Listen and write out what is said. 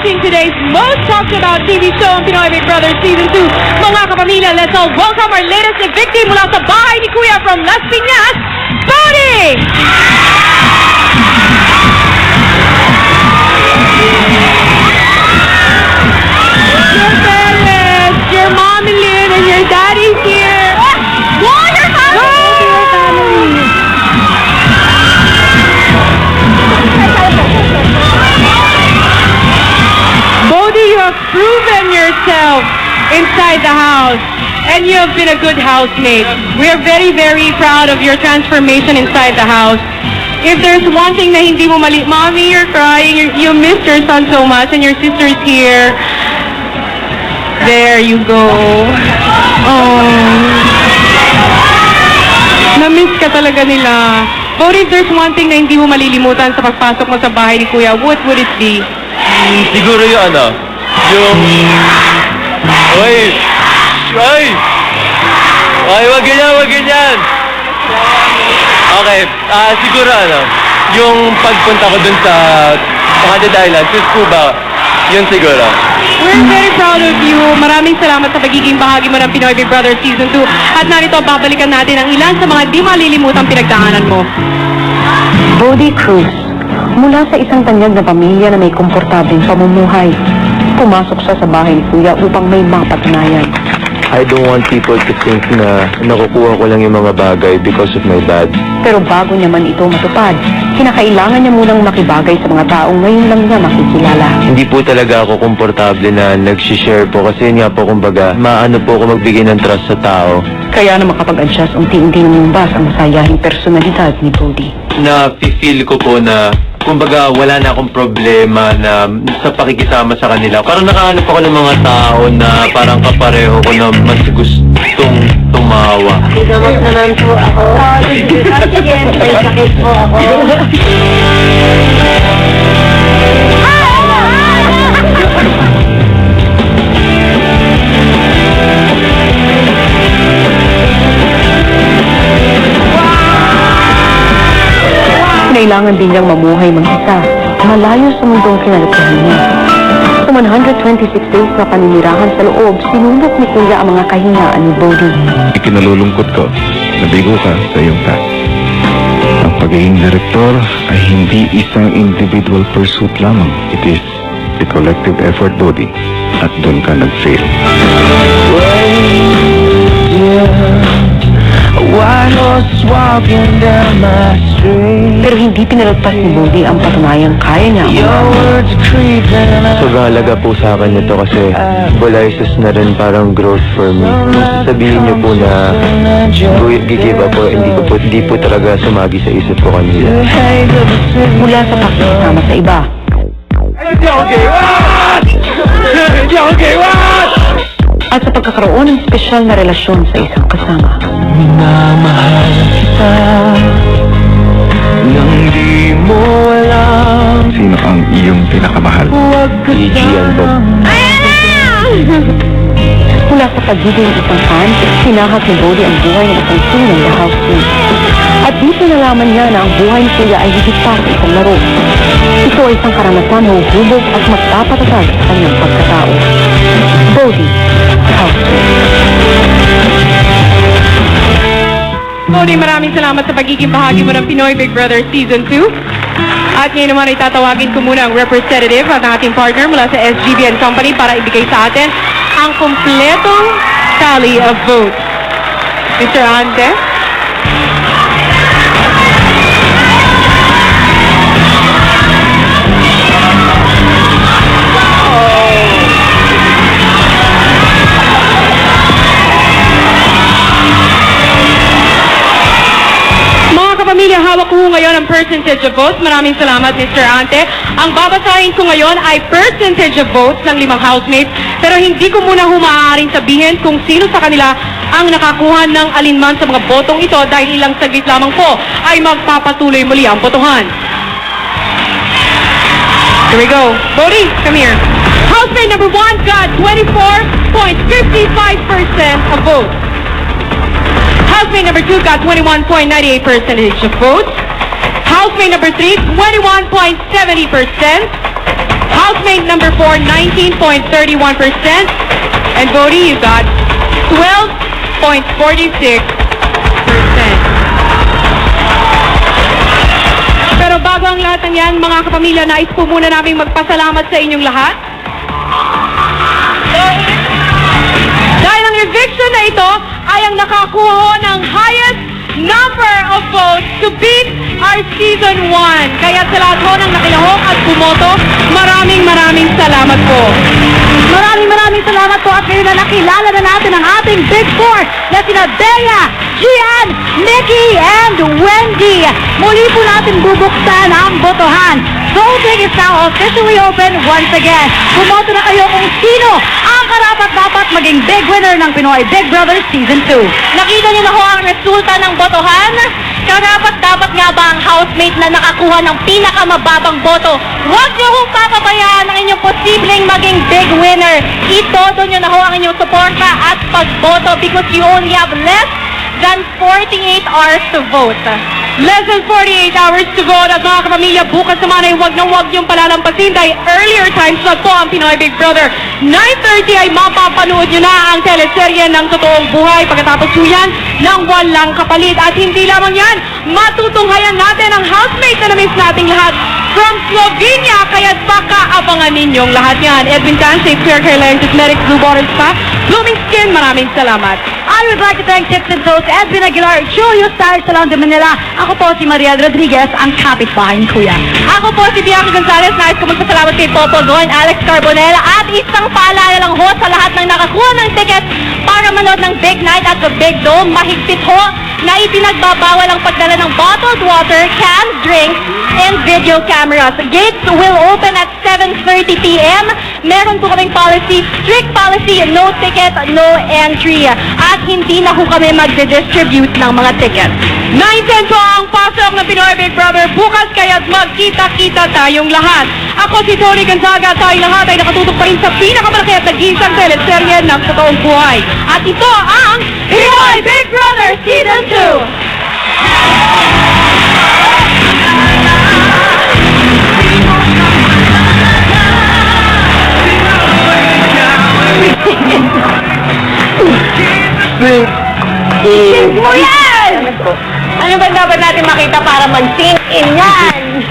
watching today's most talked about TV show on Pinoy Big Brother Season 2. Mga kapamilya, let's all welcome our latest evictee mula sa bahay ni Kuya from Las Piñas, Bodie! Yourself inside the house, and you have been a good housemate. We are very, very proud of your transformation inside the house. If there's one thing na hindi mo mali, Mommy, you're crying, you, you missed your son so much, and your sister's here. There you go. Oh. Na-miss ka talaga nila. Bodhi, if there's one thing na hindi mo malilimutan sa pagpasok mo sa bahay ni Kuya, what would it be? Hmm, siguro yung ano, yung... Uy! Uy! Ay, wag ganyan, wag ganyan! Okay, ah, siguro ano, yung pagpunta ko dun sa Haunted Island, sa Scuba, yun siguro. We're very proud of you. Maraming salamat sa pagiging bahagi mo ng Pinoy Big Brother Season 2. At narito, babalikan natin ang ilan sa mga di malilimutang pinagdaanan mo. Bodie Cruz, mula sa isang tanyag na pamilya na may komportableng pamumuhay. Pumasok siya sa bahay ni Kuya upang may mapatunayan. I don't want people to think na nakukuha ko lang yung mga bagay because of my dad. Pero bago niya man ito matupad, kinakailangan niya munang makibagay sa mga taong ngayon lang niya makikilala. Hindi po talaga ako komportable na nagsishare po kasi nga po kumbaga, maano po ako magbigay ng trust sa tao. Kaya na makapag-adjust unti-unti numumbas ang masayahing personalidad ni Bodie. na feel ko po na kumbaga wala na akong problema na sa pakikisama sa kanila. Parang nakahanap ako ng mga tao na parang kapareho ko na mas gustong tumawa. Gamot naman po ako. Sige, may sakit po ako. Kailangan din niyang mamuhay mag-isa, malayo sa mundong kinalakihan niya. Sa 126 days na paninirahan sa loob, sinulok ni Kuya ang mga kahinaan ni Bodie. Ikinalulungkot ko, nabigo ka sa iyong task. Ang pagiging direktor ay hindi isang individual pursuit lamang. It is a collective effort body at doon ka nag-fail. Pero hindi pinalagpas ni Bodie ang patunayang kaya niya halaga po sa akin ito kasi Bolises na rin parang growth for me. Kung sasabihin niyo po na gu- give up po, hindi ko po, hindi po talaga sumagi sa isip ko kanina. mula sa pakikisama sa iba. At sa pagkakaroon ng espesyal na relasyon sa isang kasama. Minamahal kita Nang di mo alam Sino ang iyong pinakamahal? Gigi po. Mula sa pagiging isang fan, sinahag ni Bodie ang buhay ng isang tunay na housemate. At dito nalaman niya na ang buhay ni Kuya ay higit pa sa isang laro. Ito ay isang karanasan na huhubog at magpapatatag sa kanyang pagkatao. Housemate. Bodhi, maraming salamat sa pagiging bahagi mo ng Pinoy Big Brother Season 2. At ngayon naman ay tatawagin ko muna ang representative at ang ating partner mula sa SGB and Company para ibigay sa atin ang kompletong tally of votes. Mr. Ante? Mga kapamilya, hawak ko ngayon ang percentage of votes. Maraming salamat, Mr. Ante. Ang babasahin ko ngayon ay percentage of votes ng limang housemates. Pero hindi ko muna humaaaring sabihin kung sino sa kanila ang nakakuha ng alinman sa mga botong ito dahil ilang saglit lamang po ay magpapatuloy muli ang botohan. Here we go. Bodhi, come here. Housemate number one got 24.55% of votes. Housemate number two got 21.98% of votes. Housemate number three, 21.70%. Housemate number 4, 19.31%. And Bodie, you got 12.46%. Pero bago ang lahat ng yan, mga kapamilya, nais po muna namin magpasalamat sa inyong lahat. Dahil ang eviction na ito ay ang nakakuha ng highest number of votes to beat our season 1. Kaya sa lahat ho ng nakilahok at bumoto, maraming maraming salamat po. Maraming maraming salamat po at ngayon na nakilala na natin ang ating Big Four na sina Bea, Gian, Nikki, and Wendy. Muli po natin bubuksan ang botohan. Voting is now officially open once again. Bumoto na kayo kung sino karapat dapat maging big winner ng Pinoy Big Brother Season 2. Nakita niyo na ho ang resulta ng botohan? Karapat dapat nga ba ang housemate na nakakuha ng pinakamababang boto? Huwag niyo hong papabayaan ang inyong posibleng maging big winner. Itodo niyo na ho ang inyong suporta at pagboto because you only have less than 48 hours to vote. Less than 48 hours to vote at mga kapamilya, bukas naman ay huwag na huwag niyong palalampasin dahil earlier times na po ang Pinoy Big Brother. 9.30 ay mapapanood niyo na ang teleserye ng totoong buhay pagkatapos po yan ng walang kapalit. At hindi lamang yan, matutunghayan natin ang housemate na na-miss nating lahat from Slovenia. Kaya baka abangan ninyong lahat yan. Edwin Tan, Safe Care Cosmetics, Blue Bottle Spa, Blooming Skin, maraming salamat. I would like to thank Tips and Toes, Edwin Aguilar, Julio Star, Salon de Manila. Ako po si Mariel Rodriguez, ang kapitbahay ni Kuya. Ako po si Bianca Gonzalez. Nais ko magpasalamat kay Popo Gon, Alex Carbonella at isang paalala lang ho sa lahat ng nakakuha ng ticket para manood ng Big Night at the Big Dome. Mahigpit ho na ipinagbabawal ang pagdala ng bottled water, canned drinks, and video cameras. Gates will open at 7.30 p.m. Meron po kaming policy, strict policy, no ticket, no entry. At hindi na ho kami magde-distribute ng mga tickets. 9.10 po ang pasok ng Pinoy Big Brother bukas kaya't magkita-kita tayong lahat. Ako si Tony Gonzaga at tayong lahat ay nakatutok pa rin sa pinakamalaki at nag-iisang teleserye ng totoong buhay. At ito ang Mo yan! Ano ba dapat natin makita para mag-sing in yan?